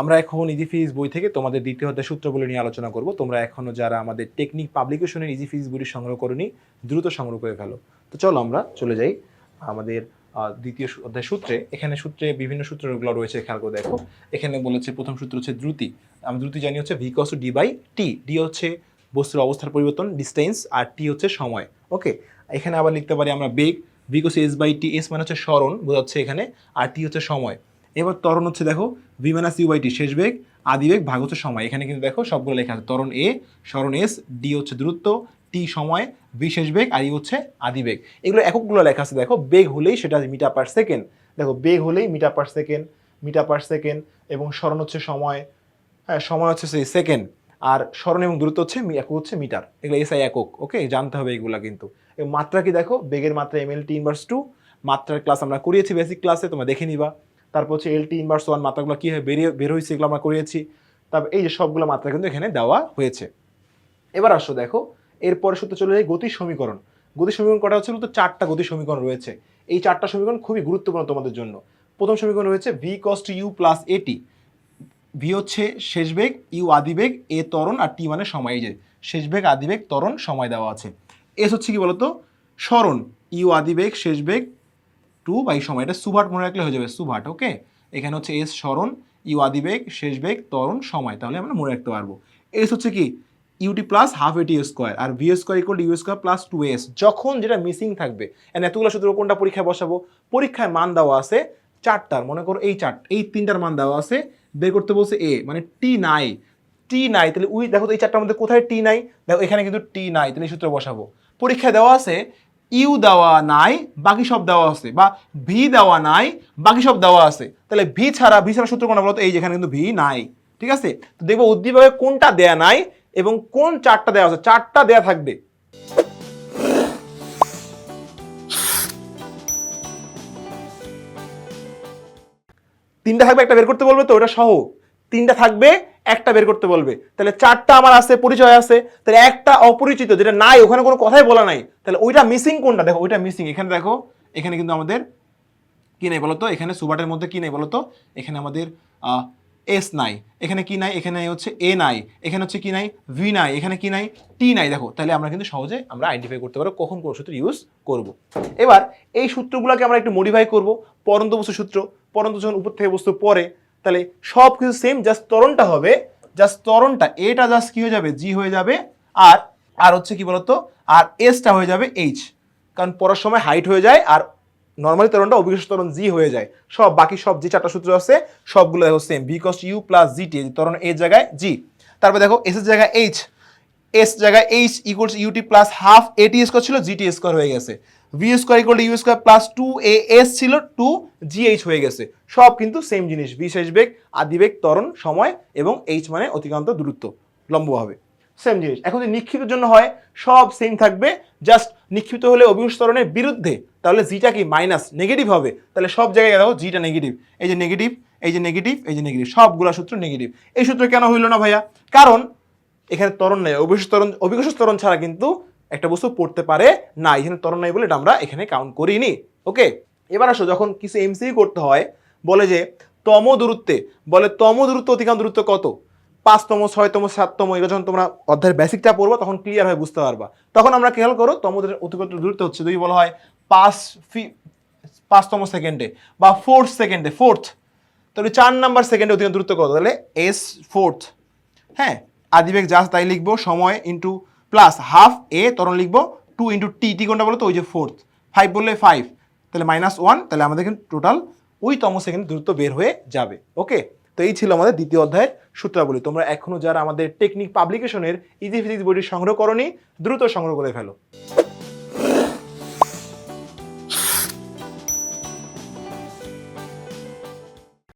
আমরা এখন ইজি ফিজ বই থেকে তোমাদের দ্বিতীয় অধ্যায় সূত্রগুলো নিয়ে আলোচনা করব। তোমরা এখনও যারা আমাদের টেকনিক পাবলিকেশনের ইজি ফিজিক্স বইটি সংগ্রহ করনি, দ্রুত সংগ্রহ করে ফেলো। তো চলো আমরা চলে যাই আমাদের দ্বিতীয় অধ্যায় সূত্রে। এখানে সূত্রে বিভিন্ন সূত্রগুলো রয়েছে, খেয়াল করে দেখো। এখানে বলেছে, প্রথম সূত্র হচ্ছে দ্রুতি। আমরা দ্রুতি জানি হচ্ছে V equals D by T D হচ্ছে বস্তুর অবস্থার পরিবর্তন ডিস্টেন্স আর টি হচ্ছে সময়। ওকে? এখানে আবার লিখতে পারি আমরা বেগ। V equals S by T S মানে হচ্ছে স্মরণ, বোঝাচ্ছে এখানে, আর টি হচ্ছে সময়। এবার ত্বরণ হচ্ছে দেখো ভি মাইনাস ইউ বাই শেষ বেগ, আদি বেগ, ভাগ হচ্ছে সময়। এখানে কিন্তু দেখো সবগুলো লেখা আছে। ত্বরণ এ স্মরণ এস ডি হচ্ছে দূরত্ব টি সময় বিশেষ বেগ, আর ই হচ্ছে আদি বেগ। এগুলো এককগুলো লেখা আছে দেখো, বেগ হলেই সেটা মিটার পার সেকেন্ড দেখো, বেগ হলেই metre per second metre per second এবং স্মরণ হচ্ছে সময় হ্যাঁ সময় হচ্ছে সেই সেকেন্ড আর স্মরণ এবং দূরত্ব হচ্ছে একক হচ্ছে মিটার এগুলো এসআই একক ওকে জানতে হবে এগুলো কিন্তু। মাত্রা কি দেখো? বেগের মাত্রা M L T inverse to মাত্রার ক্লাস আমরা করিয়েছি বেসিক ক্লাসে তোমরা দেখে নিবা। তারপর হচ্ছে এল টি ইনভার্স ওয়ান মাত্রাগুলো কীভাবে বেরিয়ে, বের হয়েছে এগুলো আমরা করিয়েছি। তারপর এই যে সবগুলো মাত্রা কিন্তু এখানে দেওয়া হয়েছে। এবার আসো দেখো এরপরে সূত্র চলে যায় গতির সমীকরণ। গতি সমীকরণ কটা হচ্ছে তো চারটা গতি সমীকরণ রয়েছে। এই চারটা সমীকরণ খুবই গুরুত্বপূর্ণ তোমাদের জন্য। প্রথম সমীকরণ রয়েছে V cost U plus A T V হচ্ছে শেষ বেগ ইউ আদি বেগ এ ত্বরণ আর টি মানে সময়। যে শেষ বেগ আদি বেগ ত্বরণ, সময় দেওয়া আছে। এস হচ্ছে কি বলতো? স্মরণ ইউ আদি বেগ শেষ বেগ টু বাই সময় এটা সুভাট মনে রাখলে হয়ে যাবে সুভাট ওকে এখানে হচ্ছে এস স্মরণ ইউ আদি বেগ, শেষ বেগ, ত্বরণ, সময়, তাহলে আমরা মনে রাখতে পারব। এস হচ্ছে কি? U T plus half A T square R V square equal U square plus two S যখন যেটা মিসিং থাকবে, and এতগুলো সূত্র কোনটা পরীক্ষায় বসাবো? পরীক্ষায় মান দেওয়া আছে চারটার, মনে করো এই চার, এই তিনটার মান দেওয়া আছে, বের করতে বলছে এ মানে টি নাই। টি নাই, তাহলে উই দেখো এই চারটার মধ্যে কোথায় টি নাই? দেখো এখানে কিন্তু টি নাই, তাহলে এই সূত্র বসাবো। পরীক্ষায় দেওয়া আছে ইউ দেওয়া নাই, বাকি সব দেওয়া আছে। বা ভি দেওয়া নাই, বাকি সব দেওয়া আছে। তাহলে ভি ছাড়া ভি ছাড়া সূত্র কোনটা বলতো? এই যেখানে কিন্তু ভি নাই। ঠিক আছে? তো দেখব উদ্দীপকে কোনটা দেয়া নাই এবং কোন চারটা দেওয়া আছে? চারটা দেয়া থাকবে। তিনটা থাকবে, একটা বের করতে বলবে তো, ওটা সহ তিনটা থাকবে একটা বের করতে বলবে। তাহলে চারটা আমার আছে, পরিচয় আছে, তাহলে একটা অপরিচিত যেটা নাই, ওখানে কোনো কথাই বলা নাই, তাহলে ওইটা মিসিং কোনটা? দেখো, ওইটা মিসিং এখানে দেখো, এখানে কিন্তু আমাদের কি নেই বলতো? এখানে সুবাটের মধ্যে কি নেই বলতো? এখানে আমাদের এস নাই। এখানে কি নাই? এখানে হচ্ছে এ নাই। এখানে হচ্ছে কি নাই? ভি নাই। এখানে কি নাই? টি নাই। দেখো, তাহলে আমরা কিন্তু সহজে আমরা আইডেন্টিফাই করতে পারব কখন কোন সূত্র ইউজ করব। এবার এই সূত্রগুলোকে আমরা একটু মডিফাই করব। পরন্ত বস্তু সূত্র। পরন্ত যখন উপর থেকে বস্তু পরে তাহলে সব কিছু সেম জাস্ট তরণটা হবে জাস্ট তরণটা এটা জাস্ট কি হয়ে যাবে? জি হয়ে যাবে, আর আর হচ্ছে কি বলতো? আর এসটা হয়ে যাবে এইচ কারণ পড়ার সময় হাইট হয়ে যায়, আর নর্মালি তরণটা অভিজ্ঞ তরণ জি হয়ে যায়। সব, বাকি সব যে চারটা সূত্র আছে, সবগুলো দেখো same because U plus G T তরণ এর জায়গায় জি তারপর দেখো এস এর জায়গায় এইচ এস জায়গায় H equals U T plus half A T square ছিল জিটি স্কোয়ার হয়ে গেছে। V square equal U square plus two A S ছিল টু জি এইচ হয়ে গেছে। সব কিন্তু সেম জিনিস, বিশেষ বেগ আদিবেগ ত্বরণ, সময় এবং এইচ মানে অতিক্রান্ত দূরত্ব, লম্বভাবে। সেম জিনিস। এখন যদি নিক্ষিপ্তের জন্য হয়, সব সেম থাকবে জাস্ট নিক্ষিপ্ত হলে অভিকর্ষ ত্বরণের বিরুদ্ধে, তাহলে জিটা কি মাইনাস নেগেটিভ হবে? তাহলে সব জায়গায় দেখো জিটা নেগেটিভ এই যে নেগেটিভ এই যে নেগেটিভ এই যে নেগেটিভ সবগুলা সূত্র নেগেটিভ এই সূত্র কেন হইল না ভাইয়া? কারণ এখানে ত্বরণ নেই। অভিকর্ষ ত্বরণ অভিকর্ষ ত্বরণ ছাড়া কিন্তু একটা বস্তু পড়তে পারে না এখানে ত্বরণ নাই বলে আমরা এখানে কাউন্ট করিনি। ওকে এবার আসো, যখন কিছু এমসি করতে হয়, বলে যে তম দূরত্বে, বলে তম দূরত্ব অতিক্রান্ত দূরত্ব কত? পাঁচতম, ছয়তম, সাততম এগুলো যখন তোমরা অধ্যায়ের বেসিকটা পড়ব, তখন ক্লিয়ার হয়ে, বুঝতে পারবা। তখন আমরা খেয়াল করো? তম অতিক্রান্ত দূরত্ব হচ্ছে যদি বলা হয়, পাঁচ ফি, পাঁচতম সেকেন্ডে বা ফোর্থ সেকেন্ডে ফোর্থ তাহলে চার নাম্বার সেকেন্ডে অতিক্রান্ত দূরত্ব কত? তাহলে এস ফোর্থ হ্যাঁ? আদিবেগ জাস্ট তাই লিখব, সময় ইন্টু প্লাস হাফ এ তরণ লিখব টু ইন্টু টি টি কোনটা বলো তো ওই যে ফোর্থ ফাইভ বললে ফাইভ তাহলে মাইনাস ওয়ান তাহলে আমাদের কিন্তু টোটাল ওই তম সেকেন্ড দ্রুত বের হয়ে যাবে। ওকে তো এই ছিল আমাদের দ্বিতীয় অধ্যায়ের সূত্রাবলী। তোমরা এখনও যারা আমাদের টেকনিক পাবলিকেশনের ইজি ফিজিক্স বইটি সংগ্রহ করনি, দ্রুত সংগ্রহ করে ফেলো।